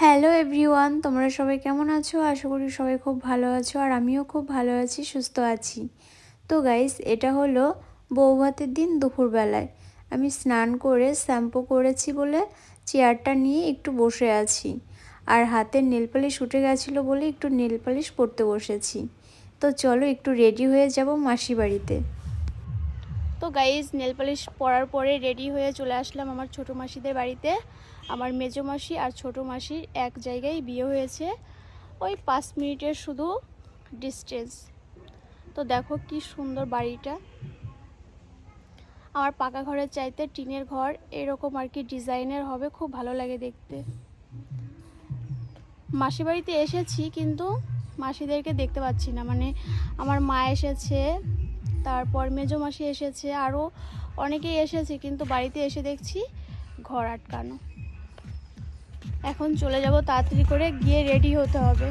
Hello everyone তোমরা সবাই কেমন আছো? আশা করি সবাই খুব ভালো আছো আর আমিও খুব ভালো আছি, সুস্থ আছি। তো গাইস এটা হলো বৌভাতের দিন দুপুরবেলায়। আমি স্নান করে, শ্যাম্পু করেছি বলে চেয়ারটা নিয়ে একটু বসে আছি। আর হাতের নেল পালিশ উঠে গেছিল বলে একটু নেল পালিশ পরতে বসেছি। তো চলো একটু রেডি হয়ে যাব মাসি বাড়িতে। তো গাইজ নেল পালিশ পরার পরে রেডি হয়ে চলে আসলাম আমার ছোটো মাসিদের বাড়িতে। আমার মেজো মাসি আর ছোটো মাসির এক জায়গায় বিয়ে হয়েছে। ওই পাঁচ মিনিটের শুধু ডিস্টেন্স তো দেখো কি সুন্দর বাড়িটা। আমার পাকা ঘরের চাইতে টিনের ঘর এরকম আর কি ডিজাইনের হবে, খুব ভালো লাগে দেখতে। মাসি বাড়িতে এসেছি কিন্তু মাসিদেরকে দেখতে পাচ্ছি না। মানে আমার মা এসেছে, তারপর মেজো মাসি এসেছে আরও অনেকেই এসেছে, কিন্তু বাড়িতে এসে দেখছি ঘর আটকানো। এখন চলে যাব তাড়াতাড়ি করে, গিয়ে রেডি হতে হবে।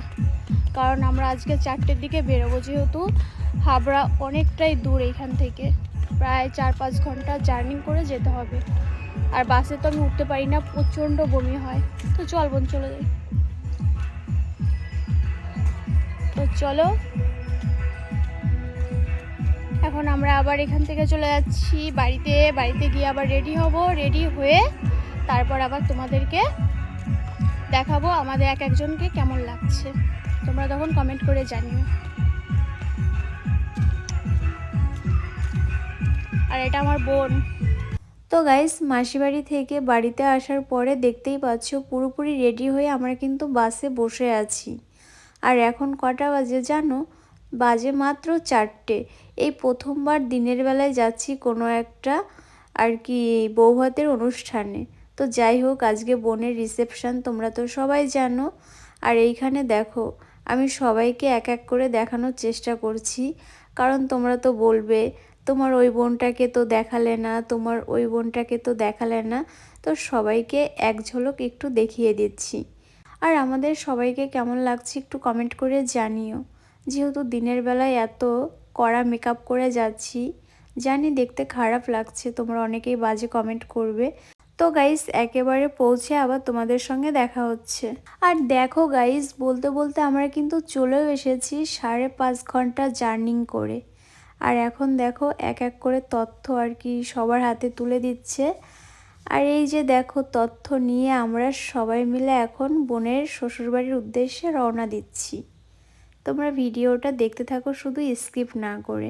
কারণ আমরা আজকে চারটের দিকে বেরোবো যেহেতু, হাবড়া অনেকটাই দূর এইখান থেকে। প্রায় চার পাঁচ ঘণ্টা জার্নি করে যেতে হবে। আর বাসে তো আমি উঠতে পারি না, প্রচণ্ড বমি হয়। তো চল বোন, চলে যাই। তো চলো। এখন আমরা আবার এখান থেকে চলে যাচ্ছি বাড়িতে। বাড়িতে গিয়ে আবার রেডি হব। রেডি হয়ে তারপর আবার তোমাদেরকে দেখাবো আমাদের এক একজনকে কেমন লাগছে। তোমরা তখন কমেন্ট করে জানিও। আর এটা আমার বোন। তো গাইস মাসি বাড়ি থেকে বাড়িতে আসার পরে দেখতেই পাচ্ছ পুরোপুরি রেডি হয়ে আমরা কিন্তু বাসে বসে আছি। আর এখন কটা বাজে জানো? বাজে মাত্র চারটে। এই প্রথমবার দিনের বেলায় যাচ্ছি কোনো একটা আর কি বৌভাতের অনুষ্ঠানে। তো যাই হোক, আজকে বোনের রিসেপশান তোমরা তো সবাই জানো। আর এইখানে দেখো, আমি সবাইকে এক এক করে দেখানোর চেষ্টা করছি। কারণ তোমরা তো বলবে, তোমার ওই বোনটাকে তো দেখালে না, তোমার ওই বোনটাকে তো দেখালে না। তো সবাইকে এক ঝলক একটু দেখিয়ে দিচ্ছি। আর আমাদের সবাইকে কেমন লাগছে একটু কমেন্ট করে জানিও। যেহেতু দিনের বেলায় এত কড়া মেকআপ করে যাচ্ছি, জানি দেখতে খারাপ লাগছে, তোমরা অনেকেই বাজে কমেন্ট করবে। তো গাইস একেবারে পৌঁছে আবার তোমাদের সঙ্গে দেখা হচ্ছে। আর দেখো গাইস বলতে বলতে আমরা কিন্তু চলেও এসেছি সাড়ে পাঁচ ঘণ্টা জার্নিং করে। আর এখন দেখো এক এক করে তথ্য আর কি সবার হাতে তুলে দিচ্ছে। আর এই যে দেখো তথ্য নিয়ে আমরা সবাই মিলে এখন বোনের শ্বশুরবাড়ির উদ্দেশ্যে রওনা দিচ্ছি। তোমরা ভিডিওটা দেখতে থাকো, শুধু স্কিপ না করে।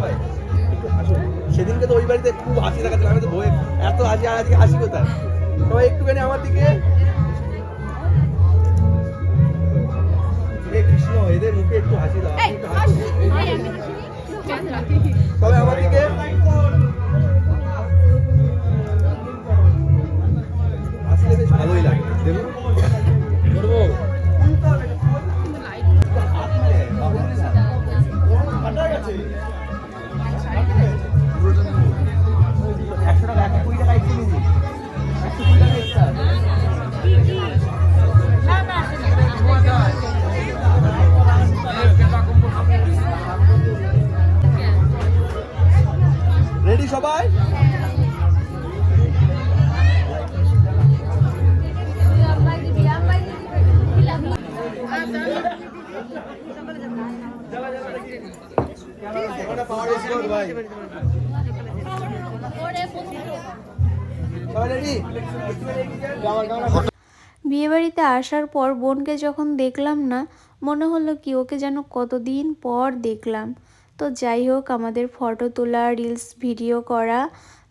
সেদিনকে তো ওই বাড়িতে খুব হাসি দেখাচ্ছিল। আমি তো বই এত হাসি, আর আজকে হাসি কোথায়? সবাই একটুখানি আমার দিকে কৃষ্ণ, এদের মুখে একটু হাসি দাও। বিয়েবাড়িতে আসার পর বোনকে যখন দেখলাম না, মনে হলো কি ওকে যেন কতদিন পর দেখলাম। তো যাই হোক, আমাদের ফটো তোলা রিলস ভিডিও করা,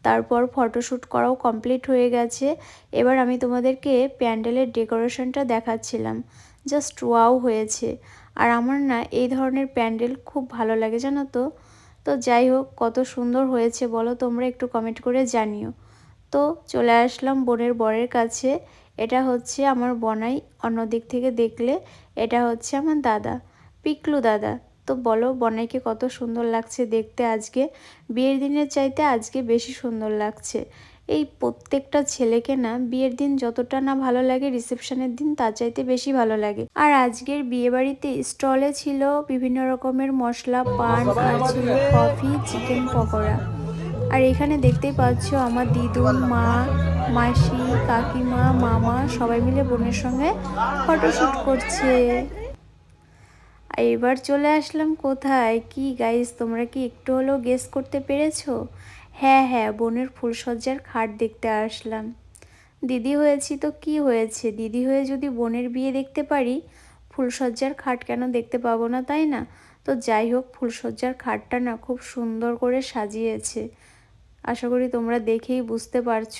তারপর ফটোশ্যুট করাও কমপ্লিট হয়ে গেছে। এবার আমি তোমাদেরকে প্যান্ডেলের ডেকোরেশনটা দেখাচ্ছিলাম। জাস্ট ওয়াও হয়েছে। আর আমার না এই ধরনের প্যান্ডেল খুব ভালো লাগে, জানো তো? তো যাই হোক, কত সুন্দর হয়েছে বলো তোমরা একটু কমেন্ট করে জানিও। তো চলে আসলাম বোনের বরের কাছে। এটা হচ্ছে আমার বনাই, অন্য দিক থেকে দেখলে এটা হচ্ছে আমার দাদা, পিকলু দাদা। তো বলো বনাইকে কত সুন্দর লাগছে দেখতে আজকে। বিয়ের দিনের চাইতে আজকে বেশি সুন্দর লাগছে। এই প্রত্যেকটা ছেলেকে না বিয়ের দিন যতটা না ভালো লাগে রিসেপশনের দিন তার চাইতে বেশি ভালো লাগে। আর আজকের বিয়ে বাড়িতে স্টলে ছিল বিভিন্ন রকমের মশলা, পান আর কফি চিকেন পকোড়া। আর এখানে দেখতেই পাচ্ছ আমার দিদুন, মা, মাসি, কাকিমা, মামা সবাই মিলে বোনের সঙ্গে ফটোশ্যুট করছে। এবার চলে আসলাম কোথায়? কি গাইস তোমরা কি একটু হলেও গেস করতে পেরেছ? হ্যাঁ হ্যাঁ বোনের ফুলসজ্জার খাট দেখতে আসলাম। দিদি হয়েছি তো কি হয়েছে? দিদি হয়ে যদি বোনের বিয়ে দেখতে পারি ফুলসজ্জার খাট কেন দেখতে পাবো না, তাই না? তো যাই হোক ফুলসজ্জার খাটটা না খুব সুন্দর করে সাজিয়েছে। আশা করি তোমরা দেখেই বুঝতে পারছ।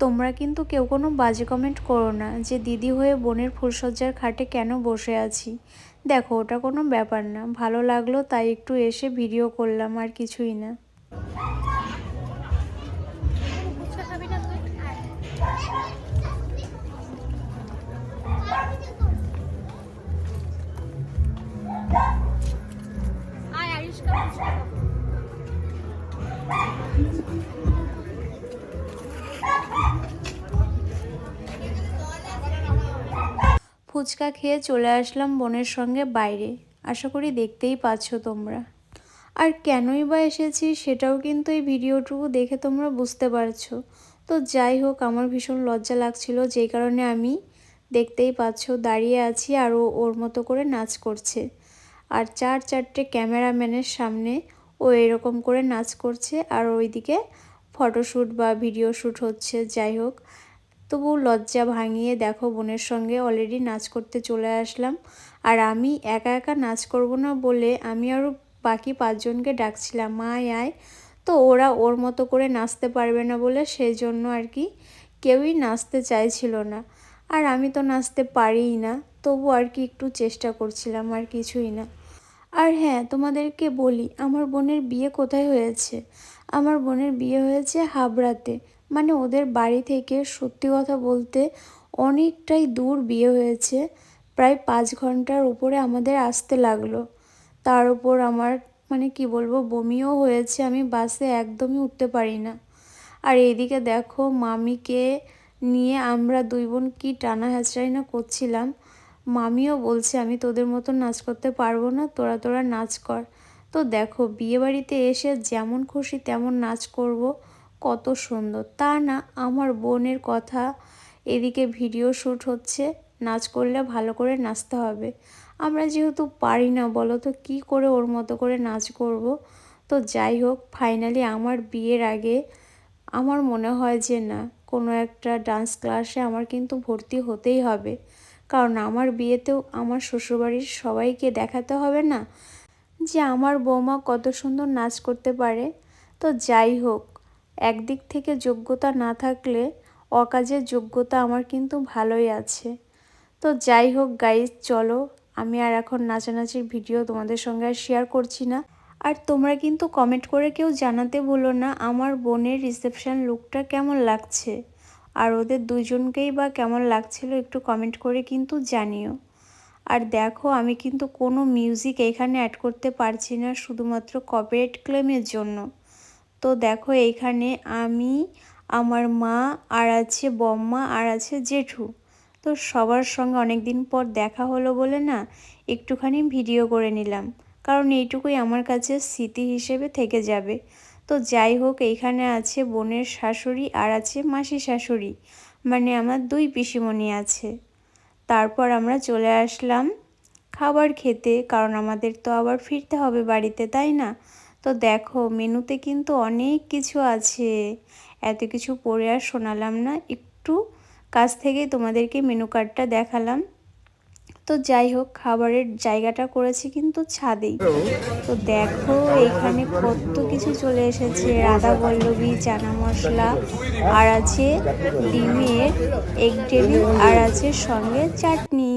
তোমরা কিন্তু কেউ কোনো বাজে কমেন্ট করো না যে দিদি হয়ে বোনের ফুলসজ্জার খাটে কেন বসে আছি। দেখো, ওটা কোনো ব্যাপার না। ভালো লাগল তাই একটু এসে ভিডিও করলাম, আর কিছুই না। ফুচকা খেয়ে চলে আসলাম বোনের সঙ্গে বাইরে। আশা করি দেখতেই পাচ্ছ তোমরা। আর কেনই বা এসেছি সেটাও কিন্তু এই ভিডিওটুকু দেখে তোমরা বুঝতে পারছ। তো যাই হোক, আমার ভীষণ লজ্জা লাগছিল যেই কারণে আমি দেখতেই পাচ্ছ দাঁড়িয়ে আছি আর ও ওর মতো করে নাচ করছে। আর চার চারটে ক্যামেরাম্যানের সামনে ও এরকম করে নাচ করছে আর ওইদিকে ফটোশ্যুট বা ভিডিও শ্যুট হচ্ছে, যাই হোক। তবু লজ্জা ভাঙিয়ে দেখো বোনের সঙ্গে অলরেডি নাচ করতে চলে আসলাম। আর আমি একা একা নাচ করব না বলে আমি আরও বাকি পাঁচজনকে ডাকছিলাম, মা, আয়। তো ওরা ওর মতো করে নাচতে পারবে না বলে সেই জন্য আর কি কেউই নাচতে চাইছিল না। আর আমি তো নাচতে পারিই না, তবু আর কি একটু চেষ্টা করছিলাম, আর কিছুই না। আর হ্যাঁ তোমাদেরকে বলি, আমার বোনের বিয়ে কোথায় হয়েছে? আমার বোনের বিয়ে হয়েছে হাবড়াতে। মানে ওদের বাড়ি থেকে, সত্যি কথা বলতে, অনেকটাই দূর বিয়ে হয়েছে। প্রায় পাঁচ ঘণ্টার উপরে আমাদের আসতে লাগল। তার উপর আমার মানে কি বলব, বমিও হয়েছে, আমি বাসে একদমই উঠতে পারি না আর এইদিকে দেখো, মামিকে নিয়ে আমরা দুই বোন কি টানা হ্যাচড়াই না করছিলাম। মামিও বলছে, আমি তোদের মতো নাচ করতে পারব না, তোরা তোরা নাচ কর। তো দেখো, বিয়েবাড়িতে এসে যেমন খুশি তেমন নাচ করব, কত সুন্দর। তা না, আমার বোনের কথা এদিকে ভিডিও শ্যুট হচ্ছে, নাচ করলে ভালো করে নাচতে হবে। আমরা যেহেতু পারি না, বলো তো, কী করে ওর মতো করে নাচ করব? তো যাই হোক ফাইনালি আমার বিয়ের আগে আমার মনে হয় যে না, কোনো একটা ডান্স ক্লাসে আমার কিন্তু ভর্তি হতেই হবে। কারণ আমার বিয়েতেও আমার শ্বশুরবাড়ির সবাইকে দেখাতে হবে না যে আমার বৌমা কত সুন্দর নাচ করতে পারে। তো যাই হোক, একদিক থেকে যোগ্যতা না থাকলে অকাজের যোগ্যতা আমার কিন্তু ভালোই আছে। তো যাই হোক গাইজ চলো, আমি আর এখন নাচানাচির ভিডিও তোমাদের সঙ্গে আর শেয়ার করছি না। আর তোমরা কিন্তু কমেন্ট করে কেউ জানাতে ভুলো না আমার বোনের রিসেপশান লুকটা কেমন লাগছে। আর ওদের দুজনকেই বা কেমন লাগছিল একটু কমেন্ট করে কিন্তু জানিও। আর দেখো, আমি কিন্তু কোনো মিউজিক এখানে অ্যাড করতে পারছি না, শুধুমাত্র কপিরাইট ক্লেমের জন্য। তো দেখো এইখানে আমি, আমার মা, আর আছে বম্মা, আর আছে জেঠু। তো সবার সঙ্গে অনেক দিন পর দেখা হলো বলে না, একটুখানি ভিডিও করে নিলাম। কারণ এইটুকুই আমার কাছে স্মৃতি হিসেবে থেকে যাবে। তো যাই হোক এইখানে আছে বোনের শাশুড়ি আর আছে মাসি শাশুড়ি। মানে আমার দুই পিসিমণি আছে। তারপর আমরা চলে আসলাম খাবার খেতে, কারণ আমাদের তো আবার ফিরতে হবে বাড়িতে, তাই না? তো দেখো, মেনুতে কিন্তু অনেক কিছু আছে। এত কিছু পড়ে আর শোনালাম না। একটু কাছ থেকেই তোমাদেরকে মেনু কার্ডটা দেখালাম। তো যাই হোক, খাবারের জায়গাটা করেছি কিন্তু ছাদেই তো দেখো, এখানে কত কিছু চলে এসেছে। রাধা বল্লভী, চানা মশলা, আর আছে ডিমের এগ টেবিল আর আছে সঙ্গে চাটনি।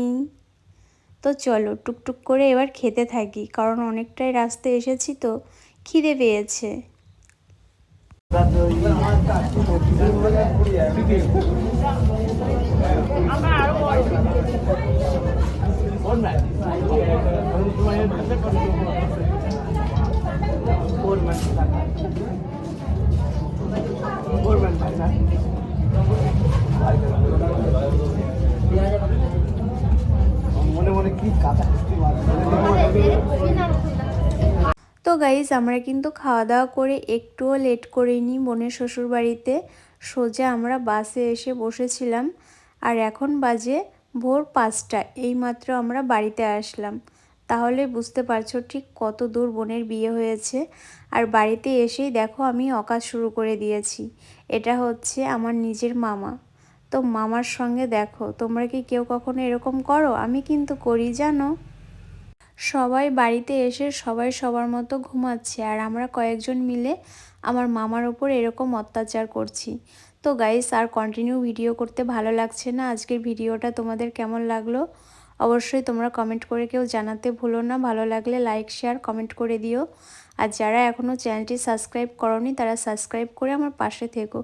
তো চলো, টুকটুক করে এবার খেতে থাকি, কারণ অনেকটাই রাস্তায় এসেছি তো, খিদে পেয়েছে। তো গাইজ আমরা কিন্তু খাওয়া দাওয়া করে একটুও লেট করিনি বোনের শ্বশুর বাড়িতে সোজা আমরা বাসে এসে বসেছিলাম। আর এখন বাজে ভোর পাঁচটা এইমাত্র আমরা বাড়িতে আসলাম। তাহলে বুঝতে পারছ ঠিক কত দূর বোনের বিয়ে হয়েছে। আর বাড়িতে এসেই দেখো আমি অকাজ শুরু করে দিয়েছি। এটা হচ্ছে আমার নিজের মামা। তো মামার সঙ্গে দেখো, তোমরা কি কেউ কখনো এরকম করো? আমি কিন্তু করি, জানো? সবাই বাড়িতে এসে সবাই সবার মতো ঘুমাচ্ছে। আর আমরা কয়েকজন মিলে আমার মামার ওপর এরকম অত্যাচার করছি। তো গাইস আর কন্টিনিউ ভিডিও করতে ভালো লাগছে না? আজকের ভিডিওটা তোমাদের কেমন লাগল? অবশ্যই তোমরা কমেন্ট করে কেউ জানাতে ভুলো না। ভালো লাগলে লাইক শেয়ার কমেন্ট করে দিও। আর যারা এখনও চ্যানেলটি সাবস্ক্রাইব করনি, তারা সাবস্ক্রাইব করে আমার পাশে থেকো।